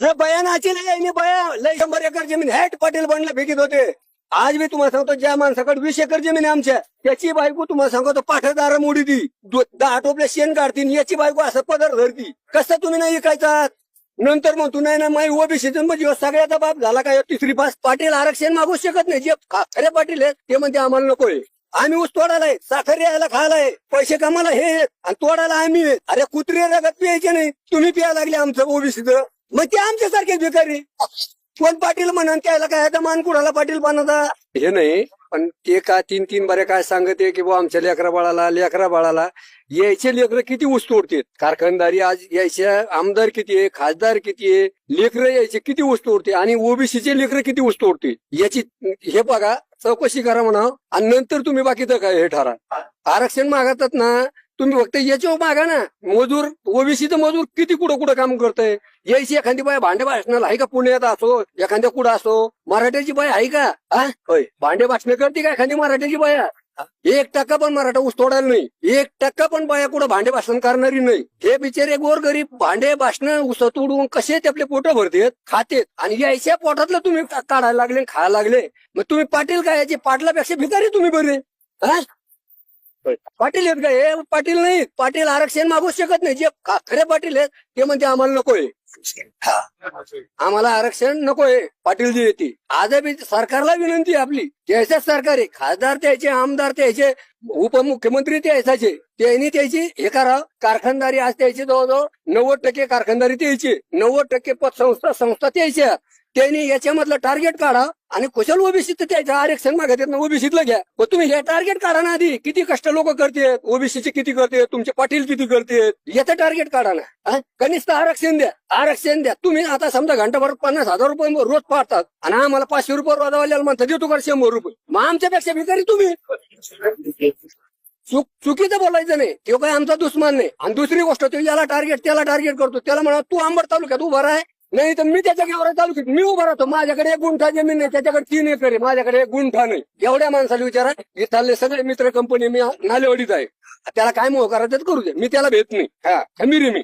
हे बयानाची लय बया लय शंभर एकर जमीन हॅट पाटील बनला फेकीत होते. आज मी तुम्हाला सांगतो ज्या माणसाकडे वीस एकर जमीन आहे आमच्या त्याची बायको तुम्हाला सांगतो पाठदार मोडी ती दहा टोपल्या शेण काढतील याची बायको असं पदर धरती. कसं तुम्ही नाही ऐकायचा नंतर मग तू नाही ना माई ओबीसी म्हणजे सगळ्याचा बाप झाला काय तिसरी पास पाटील आरक्षण मागू शकत नाही. जे खरे पाटील आहेत ते म्हणते आम्हाला नकोय. आम्ही ऊस तोडायलाय साखर यायला खायलाय पैसे कमाला हे आणि तोडायला आम्ही अरे कुत्रे रगत प्यायचे नाही. तुम्ही प्यायला लागले आमचं ओबीसीचं. मग ते आमच्यासारखे भिकारी. कोण पाटील म्हणून त्याला काय आता मान कुणाला पाटील बनवता? हे नाही पण ते का तीन तीन बरे काय सांगते की बुवा आमच्या लेकरा बाळाला लेकरा बाळाला यायचे लेकर किती वस्तू तोडतात? कारखानदारी आज यायच्या आमदार किती आहे खासदार किती आहे लेकर यायचे किती वस्तू तोडते? आणि ओबीसीचे लेकर किती वस्तू उडते याची हे बघा चौकशी करा म्हणा आणि नंतर तुम्ही बाकीचं काय हे ठरा. आरक्षण मागतात ना तुम्ही फक्त याच्यावर मागा ना. मजूर ओबीसीचं मजूर किती कुठं कुठं काम करतंय? यायची एखादी बाय भांडे भाषणाला आहे का पुण्यात असो एखाद्या कुठं असो? मराठ्याची बाय आहे का? होय. भांडे भाषण करते का एखादी मराठ्याची बाया एक टक्का पण मराठा ऊस तोडायला नाही. एक टक्का पण बाया कुठं भांडे भाषण करणारी नाही. हे बिचारे गोरगरीब भांडे भाषण ऊस तोडून कसे ते आपले पोट भरतेत खातेत? आणि यायच्या पोटातलं तुम्ही काढायला लागले खायला लागले? मग तुम्ही पाटील काय याचे पाटलापेक्षा भिकारी तुम्ही बरे? हा? पाटील आहेत का? हे पाटील नाही. पाटील आरक्षण मागू शकत नाही. जे खरे पाटील आहेत ते म्हणते आम्हाला नकोय. आम्हाला आरक्षण नकोय. पाटील जी येते. आज सरकारला विनंती आपली. त्याच्याच सरकार आहे. खासदार त्याचे आमदार त्याचे उपमुख्यमंत्री त्याचे त्यांनी त्याची हे करा. कारखानदारी आज त्याची जवळजवळ नव्वद टक्के कारखानदारी त्याची नव्वद टक्के पतसंस्था संस्था त्याच्या त्यांनी याच्यामधलं टार्गेट काढा आणि कुशल ओबीसीत त्याचं आरक्षण मागत ना ओबीसीतलं घ्या. मग तुम्ही हे टार्गेट काढा ना आधी. किती कष्ट लोक करतेत? ओबीसीचे किती करते तुमचे पाटील किती करतेत? याचं टार्गेट काढा ना. कनिष्ठ आरक्षण द्या. आरक्षण द्या. तुम्ही आता समजा घंटाभर पन्नास हजार रुपये रोज पाडतात आणि आम्हाला पाचशे रुपये रोजवाल्याला म्हणतात देतो का शंभर रुपये? मग आमच्यापेक्षा भिकारी तुम्ही. चुक चुकीचं बोलायचं नाही. तो काय आमचा दुश्मन नाही. आणि दुसरी गोष्ट तो याला टार्गेट त्याला टार्गेट करतो. त्याला म्हणा तू आंबड तालुक्यात उभा आहे नाही तर मी त्याच्या गेवरा तालुक्यात मी उभा राहतो. माझ्याकडे एक गुंठा जमीन नाही त्याच्याकडे तीन एकर आहे. माझ्याकडे एक गुंठा नाही. एवढ्या माणसाला विचारा इथले सगळे मित्र कंपनी मी नालेवडीत आहे. त्याला काय मोह करायचं करू दे. मी त्याला भेट नाही. हा खमीर मी.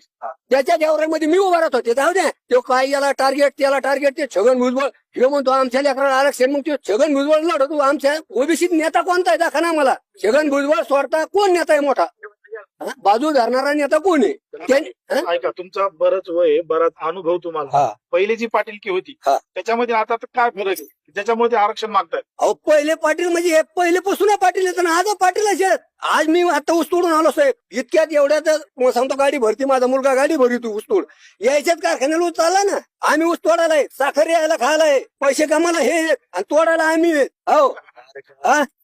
त्याच्या गेवऱ्यामध्ये मी उभा राहतो. ते जाऊ द्या. तो काय याला टार्गेट त्याला टार्गेट ते छगन भुजबळ. हे म्हणतो आमच्या लेकराला आरक्षण मग ते छगन भुजबळ लढतो आमच्या ओबीसीत नेता कोणता आहे? दाखवा ना मला. छगन भुजबळ सोडता कोण नेता आहे मोठा? हा? बाजू धरणारा नेता कोण आहे? ऐका तुमचा बरंच वय आहे, बराच अनुभव तुम्हाला हा. पहिली जी पाटीलकी होती हा. त्याच्यामध्ये आता काय फरक आहे त्याच्यामुळे ते आरक्षण मागतायत अहो पहिले पाटील म्हणजे हे पहिलेपासून पाटील येतं ना आज पाटील आहेत आज मी आता ऊस तोडून आलो साहेब इतक्यात एवढ्यात मग सांगतो गाडी भरती माझा मुलगा गाडी भरी तू ऊस तोड यायच्यात कारखान्याला ऊस चालला ना आम्ही ऊस तोडायलाय साखर यायला खायलाय पैसे कामाला हे आहेत. आणि तोडायला आम्ही आहेत. हा?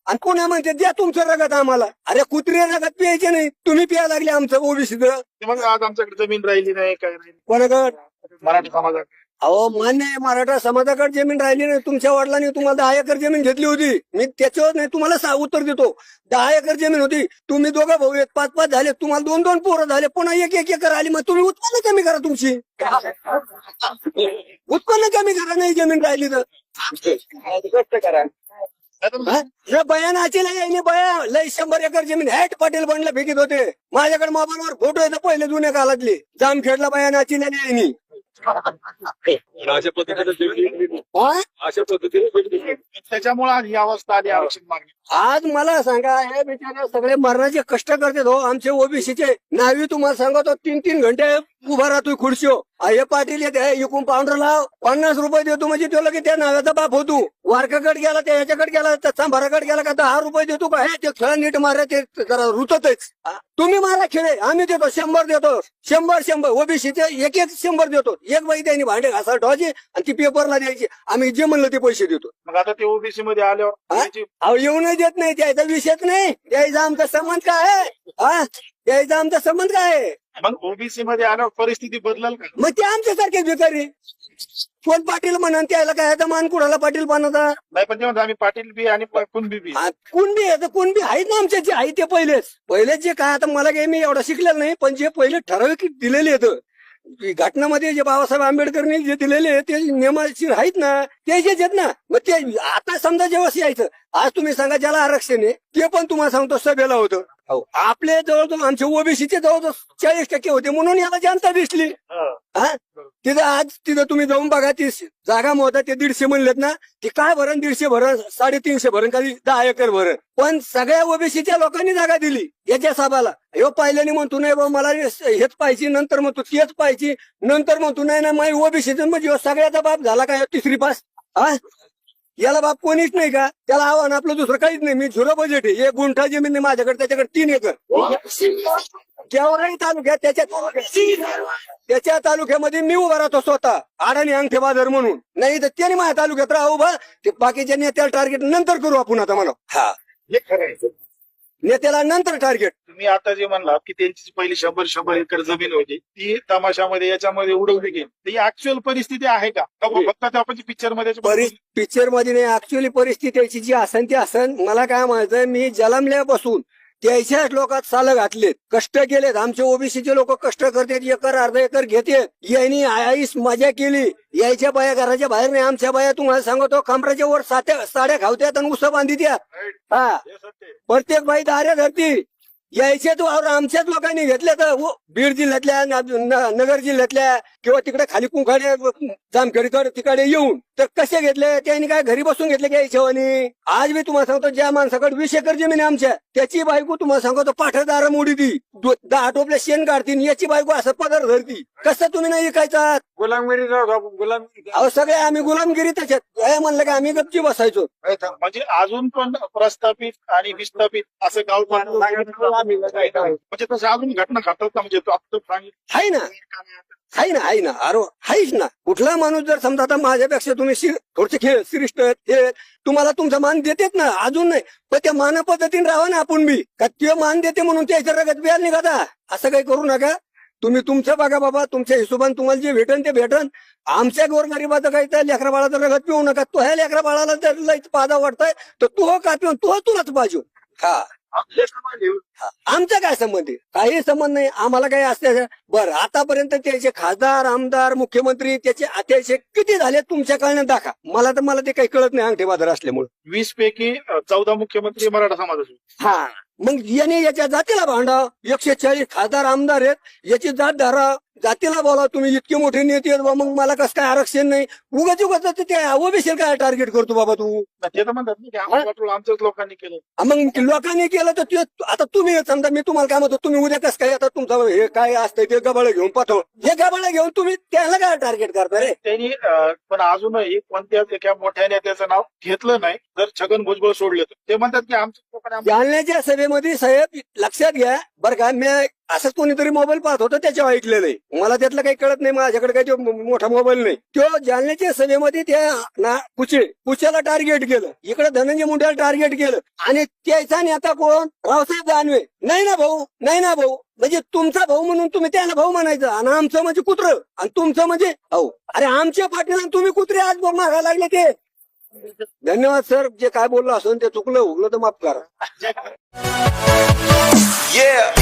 आणि पुण्या म्हणते द्या तुमचं रगत आम्हाला. अरे कुत्रे रगत प्यायचे नाही. तुम्ही प्यायला लागले आमचं ओबीसी ते मग आज आमच्याकडे जमीन राहिली नाही काय राहिली कोणाकडे? मराठी समाजात अहो मान्य आहे मराठा समाजाकडे जमीन राहिली नाही. तुमच्या वडिलांनी तुम्हाला दहा एकर जमीन घेतली होती. मी त्याच्यावर नाही तुम्हाला सा उत्तर देतो. दहा एकर जमीन होती. तुम्ही दोघं भाऊ आहेत पाच पाच झाले. तुम्हाला दोन दोन पोरं झाले. पुन्हा एक एक एकर आली. मग तुम्ही उत्पन्न कमी करा तुमची. उत्पन्न कमी करा नाही जमीन राहिली तर. करा. हा? बयानाची लय आहे बया लय शंभर एकर जमीन हॅट पाटील बनला फेकीत होते. माझ्याकडे मोबाईलवर फोटो येतो पहिले जुन्या काळातले जामखेडला बयानाची नाही आहे अशा पद्धतीने हा? अशा पद्धतीने त्याच्यामुळे आज ही अवस्था आली आरक्षण मागणी. आज मला सांगा हे बिचारे सगळे मरणाचे कष्ट करते हो. आमचे ओबीसीचे नावी तुम्हाला सांगतो तीन तीन घंटे उभा राहतोय खुर्शीवर आ, हे पाटील येते हे इकून पावडर लाव पन्नास रुपये देतो म्हणजे तो लगे त्या नाव्याचा बाप होतो. वारकाकडे गेला त्या ह्याच्याकडे गेला त्या चांभाराकडे गेला का दहा रुपये देतो का? हे ते खेळ नीट मारा ते जरा रुततच. तुम्ही मारा खेळे आम्ही देतो शंभर देतो. शंभर शंभर. ओबीसीचे एक एक शंभर देतो. एक बाई त्यांनी भांडे घासा ठेवायचे आणि ती पेपरला द्यायची आम्ही जे म्हणलं ते पैसे देतो. मग आता ते ओबीसी मध्ये आल्यावर हा? त्याची- अहो येऊनच देत नाही. त्याचा विषयच नाही. त्याचा आमचा संबंध काय आहे? हा त्याचा आमचा संबंध काय आहे? मग ओबीसी मध्ये आल्यावर परिस्थिती बदलल का? मग ते आमच्यासारखे भिकारी. कोण पाटील म्हणून त्याला काय आता मान कुणाला पाटील बनवता? नाही पण तेव्हा आम्ही पाटील बी आणि प- कुणबी बी. आ, कुणबी आहे? तर कुणबी आहेत ना आमच्या जे आहे ते पहिलेच. पहिलेच जे काय आता मला काही मी एवढं शिकलेलं नाही पण जे पहिले ठराविक दिलेले आहेत घटनामध्ये जे बाबासाहेब आंबेडकरने जे दिलेले ते नियमाशीर आहेत ना ते जे आहेत ना. मग ते आता समजा जेव्हा यायचं आज तुम्ही सांगा ज्याला आरक्षण आहे ते पण तुम्हाला सांगतो सभेला होतं. आपले जवळजवळ आमचे ओबीसीचे जवळजवळ चाळीस टक्के होते म्हणून याला जनता दिसली. हा. तिथं आज तिथं तुम्ही जाऊन बघा ती जागा मोठा ते दीडशे म्हणलेत ना ती काय भरण दीडशे भरण साडेतीनशे भरण काही दहा एकर भरण. पण सगळ्या ओबीसीच्या लोकांनी जागा दिली याच्या साबाला. ह्यो पाहिल्याने म्हणतो नाही बाबा मला हेच पाहिजे नंतर म्हणतो तेच पाहिजे नंतर म्हणतो नाही ना माझी ओबीसी म्हणजे सगळ्याचा बाप झाला काय तिसरी पास? हा? याला बाप कोणीच नाही का? त्याला आव्हान आपलं दुसरं काहीच नाही. मी झुरो बजेट आहे. एक गुंठा जमीन आहे माझ्याकडे त्याच्याकडे तीन एकर. केवढाही तालुक्यात त्याच्या त्याच्या तालुक्यामध्ये मी उभा राहतो स्वतः. अडाणी अंगठे बाजार म्हणून. नाही तर त्याने माझ्या तालुक्यात राहा उभा. ते बाकीच्या नेत्याला टार्गेट नंतर करू आपण आता म्हणा हा. हे खरं नेत्याला नंतर टार्गेट तुम्ही आता जे म्हणलात की त्यांची जी पहिली शंभर शंभर एकर जमीन होती ती तमाशामध्ये याच्यामध्ये उडवली गेली. ही ऍक्च्युअल परिस्थिती आहे का? का मग फक्त आपण पिक्चरमध्ये पिक्चरमध्ये नाही ऍक्च्युअली परिस्थिती जी असन ती असन मला काय म्हणायचं मी जलमल्यापासून त्याच्याच लोकात साल घातलेत. कष्ट केलेत. आमचे ओबीसीचे लोक कष्ट करतात. एकर अर्धा एकर घेते. यांनी आईस मजा केली. यायच्या बाया घराच्या बाहेर नाही. आमच्या बाया तुम्हाला सांगतो कमराच्या वर सात्या साड्या खावत्यात आणि उस बांधी द्या हा. प्रत्येक बाई दाऱ्या धरती. यायचे तो और आमच्याच लोकांनी घेतल्या तर बीड जिल्ह्यातल्या नगर जिल्ह्यातल्या किंवा तिकडे खाली कुंखाडे जामखेडकर तिकडे येऊन तर कसे घेतले? त्यांनी काय घरी बसून घेतले का याच्यावानी? आज मी तुम्हाला सांगतो ज्या माणसाकडे वीस एकर जमीन आहे आमच्या त्याची बायको तुम्हाला सांगतो पाठदार मोडी ती दो- दहा टोपल्या शेण काढतील याची बायको असं पदर धरती. कसं तुम्ही नाही ऐकायचा गुलामगिरी गुलामगिरी अहो सगळे आम्ही गुलामगिरी त्याच्यात हे म्हणलं का आम्ही गपची बसायचो. म्हणजे अजून पण प्रस्थापित आणि विस्थापित असं गाव म्हणजे तसं अजून घटना घडतात का? म्हणजे हाय ना. हाय ना आहे ना अरे आहेच ना. कुठला माणूस जर समजा आता माझ्यापेक्षा तुम्ही थोडसे खेळ श्रेष्ठ आहेत, हे तुम्हाला तुमचा मान देतेत ना अजून नाही. पण त्या मान पद्धतीने राहा ना आपण बी. का ते मान देते म्हणून त्याच्या रगत बियाल निघाता? असं काही करू नका. तुम्ही तुमचं बघा बाबा तुमच्या हिशोबाने तुम्हाला जे भेटन ते भेटन. आमच्या गोरगरिबाचं काही त्या लेकरा बाळाचं रगत पिऊ नका. तो ह्या लेकरा बाळाला जर लईच पादा वाटतंय तर तो हो का पिऊन? तो तुलाच बाजू हा. आमचा काय संबंध आहे? काही संबंध नाही. आम्हाला काही असते बरं आतापर्यंत त्याचे खासदार आमदार मुख्यमंत्री त्याचे त्याचे किती झाले तुमच्या कळण्यात दाखा. मला तर मला ते काही कळत नाही अंगठे बाजार असल्यामुळे. वीस पैकी चौदा मुख्यमंत्री मराठा समाजाचे. हा. मग याने याच्या जातीला भांडा एकशे चाळीस खासदार आमदार आहेत. याची जात धरा. जातीला बोला तुम्ही इतके मोठे नेते आहेत बा, मग मला कसं काय आरक्षण नाही? उगाच उगाच ते- ते ओबीसी काय टार्गेट करतो बाबा तू? ते तर म्हणतात ना की आम्हाला वाटलं आमच्याच लोकांनी केलं. मग लोकांनी केलं तर ते आता तुम्ही समजा मी तुम्हाला काय म्हणतो तुम्ही उद्या कसं काय आता तुमचं हे काय असतंय ते गबाळ घेऊन पाठव. हे गबाळ घेऊन तुम्ही त्याला काय टार्गेट करता रे? त्यांनी अं, पण अजूनही कोणत्याच एका मोठ्या नेत्याचं नाव घेतलं नाही. जर छगन भुजबळ सोडले तर. ते म्हणतात की आमच्या लोकांनी जालन्याच्या सभेमध्ये साहेब लक्षात घ्या बरं का मी असंच कोणीतरी मोबाईल पाहत होतं त्याच्यावर ऐकलेलं आहे मला त्यातलं काही कळत नाही माझ्याकडे काही मोठा मोबाईल नाही. तो जालन्याच्या सभेमध्ये त्या ना कुचे कुच्याला टार्गेट केलं. इकडे धनंजय मुंडेला टार्गेट केलं. आणि त्याचा नेता कोण? रावसाहेब दानवे. नाही ना भाऊ नाही ना भाऊ. म्हणजे तुमचा भाऊ म्हणून तुम्ही त्याला भाऊ म्हणायचं. आणि आमचं म्हणजे कुत्र. आणि तुमचं म्हणजे भाऊ. अरे आमच्या पाठीला तुम्ही कुत्रे आज मागायला लागले ते. धन्यवाद सर. जे काय बोललो असून ते चुकलं उगलं तर माफ करा. Yeah.